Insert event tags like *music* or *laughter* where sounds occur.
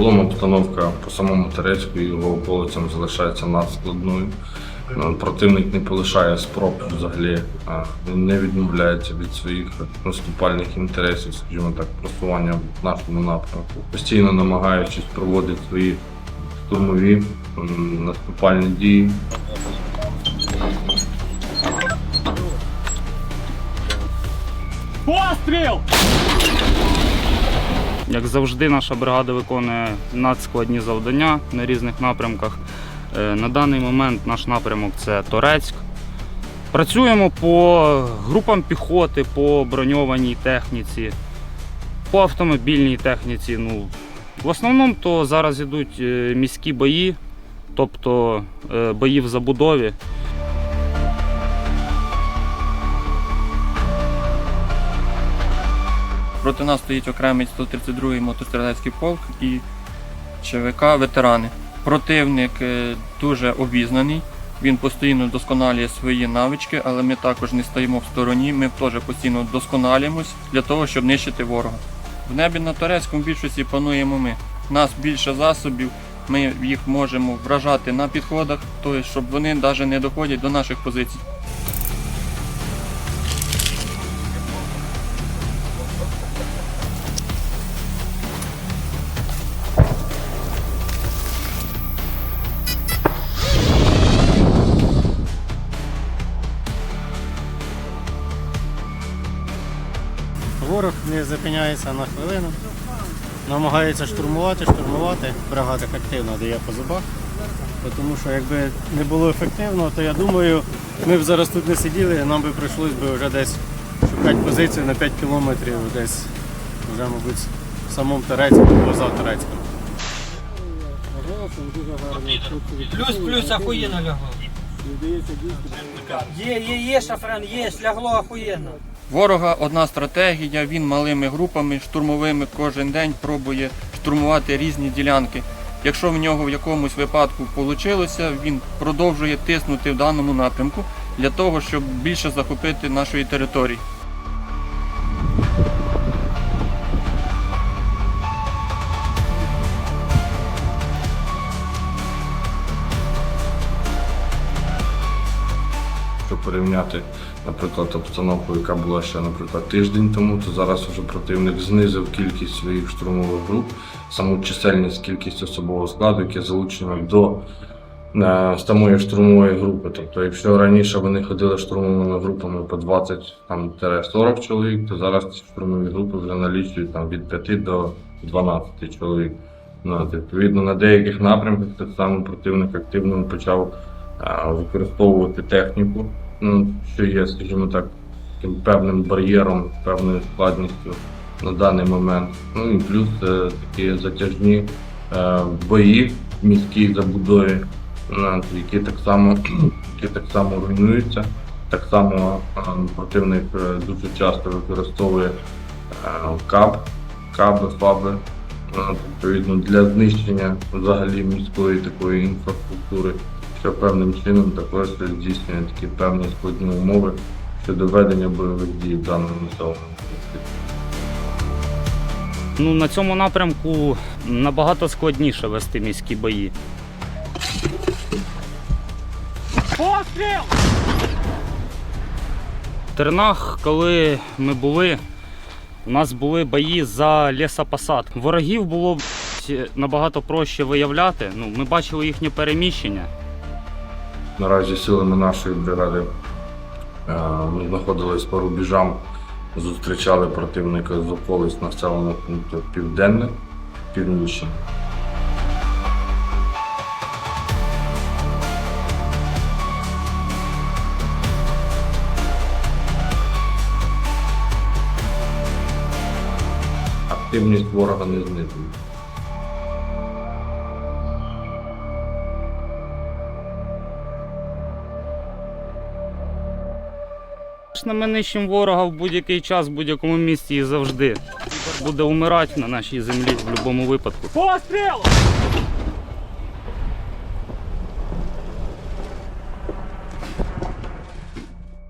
Загалом обстановка по самому Терецьку і його околицям залишається надскладною. Е, Противник не полишає спроб взагалі, він не відмовляється від своїх наступальних інтересів, скажімо так, просування в нашому напрямку, постійно намагаючись проводити свої штурмові наступальні дії. Як завжди, наша бригада виконує надскладні завдання на різних напрямках. Е, На даний момент наш напрямок це Торецьк. Працюємо по групам піхоти, по броньованій техніці, по автомобільній техніці. Ну, в основному то зараз йдуть е, міські бої, тобто е, бої в забудові. Проти нас стоїть окремий 132-й мотострілецький полк і ЧВК ветерани. Противник е, дуже обізнаний. Він постійно вдосконалює свої навички, але ми також не стоїмо в стороні. Ми теж постійно вдосконалюємось для того, щоб нищити ворога. В небі на Турецькому більшості пануємо ми. Нас більше засобів, ми їх можемо вражати на підходах, тобто, щоб вони навіть не доходять до наших позицій. Ворог не зупиняється на хвилину, намагається штурмувати, штурмувати. Бригада активно дає по зубах. Тому що якби не було ефективно, то я думаю, ми б зараз тут не сиділи, нам би прийшлось би вже десь шукати позицію на 5 кілометрів, десь вже, мабуть, в самому Турецьку, поза Турецьком. Плюс, плюс, охуєнно лягло. Є, є, є, шафран, є, лягло охуєнно. Ворога одна стратегія, він малими групами штурмовими кожен день пробує штурмувати різні ділянки. Якщо в нього в якомусь випадку вийшло, він продовжує тиснути в даному напрямку для того, щоб більше захопити нашої території. Якщо порівняти, наприклад, обстановку, яка була ще, наприклад, тиждень тому, то зараз вже противник знизив кількість своїх штурмових груп, саму чисельність, кількість особового складу, яке залучено до е, самої штурмової групи. Тобто, якщо раніше вони ходили штурмовими групами по 20-40 чоловік, то зараз ці штурмові групи вже налічують там, від 5 до 12 чоловік. Ну, відповідно, на деяких напрямках так само противник активно почав а, використовувати техніку, ну, що є, скажімо так, таким певним бар'єром, певною складністю на даний момент. Ну і плюс е, такі затяжні е, бої в міській забудові, е, які так само, *clears throat* які так само руйнуються. Так само е, противник е, дуже часто використовує е, каб, каби, фаби. Відповідно, для знищення взагалі міської такої інфраструктури що певним чином також здійснює такі певні складні умови щодо ведення бойових дій в даному населеному пункті. Ну, на цьому напрямку набагато складніше вести міські бої. В Тернах, коли ми були, у нас були бої за лісопосад. Ворогів було набагато проще виявляти. Ну, ми бачили їхнє переміщення. Наразі силами нашої бригади е, ми знаходились по рубежам, зустрічали противника з околиць населеного пункту Південне, Північне. Активність ворога не знизується. Звісно, Ми нищимо ворога в будь-який час, в будь-якому місці і завжди. Буде умирати на нашій землі в будь-якому випадку. Постріл!